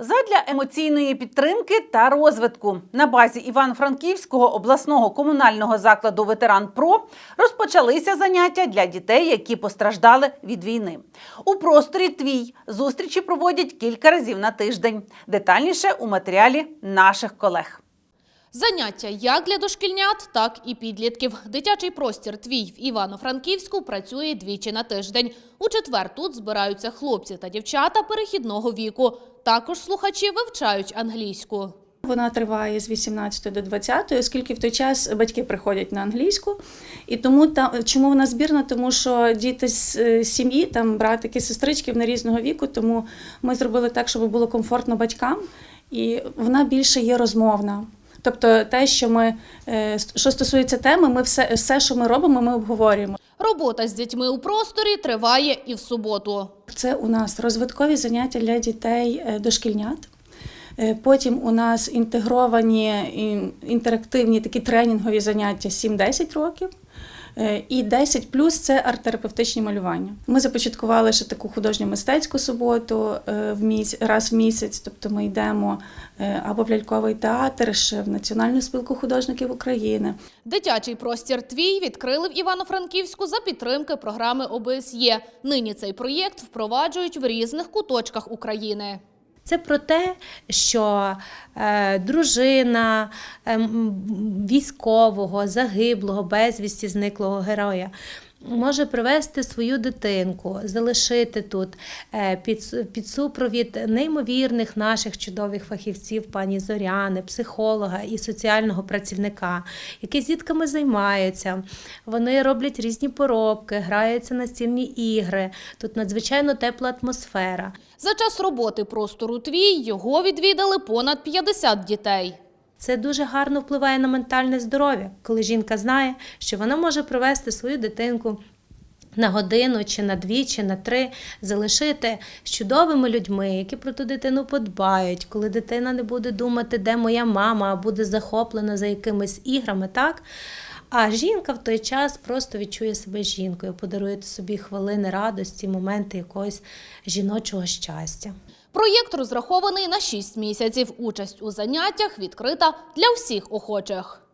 Задля емоційної підтримки та розвитку на базі Івано-Франківського обласного комунального закладу Ветеран Про розпочалися заняття для дітей, які постраждали від війни. У просторі твій зустрічі проводять кілька разів на тиждень. Детальніше у матеріалі наших колег. Заняття як для дошкільнят, так і підлітків. Дитячий простір «Твій» в Івано-Франківську працює двічі на тиждень. У четвер тут збираються хлопці та дівчата перехідного віку. Також слухачі вивчають англійську. Вона триває з 18 до 20, оскільки в той час батьки приходять на англійську. І тому та чому вона збірна? Тому що діти з е, сім'ї, там братики, сестрички вони різного віку. Тому ми зробили так, щоб було комфортно батькам, і вона більше є розмовна. Тобто, те, що ми е, що стосується теми, ми все, все, що ми робимо, ми обговорюємо. Робота з дітьми у просторі триває і в суботу. Це у нас розвиткові заняття для дітей е, дошкільнят. Е, Потім у нас інтегровані інтерактивні такі тренінгові заняття 7-10 років. Е, І 10 плюс це арт-терапевтичні малювання. Ми започаткували ще таку художню мистецьку суботу е, в міс... раз в місяць. Тобто ми йдемо е, або в ляльковий театр, ще в Національну спілку художників України. Дитячий простір «Твій» відкрили в Івано-Франківську за підтримки програми ОБСЄ. Нині цей проєкт впроваджують в різних куточках України. Це про те, що е, дружина е, військового, загиблого, безвісті зниклого героя може привезти свою дитинку, залишити тут е, під, під супровід неймовірних наших чудових фахівців, пані Зоряни, психолога і соціального працівника, які з дітками займаються. Вони роблять різні поробки, граються настільні ігри. Тут надзвичайно тепла атмосфера. За час роботи простору «Твій» його відвідали понад 50 дітей. Це дуже гарно впливає на ментальне здоров'я, коли жінка знає, що вона може привести свою дитинку на годину, чи на дві, чи на три, залишити чудовими людьми, які про ту дитину подбають, коли дитина не буде думати, де моя мама, а буде захоплена за якимись іграми, так? А жінка в той час просто відчує себе жінкою, подарує собі хвилини радості, моменти якогось жіночого щастя. Проєкт розрахований на 6 місяців. Участь у заняттях відкрита для всіх охочих.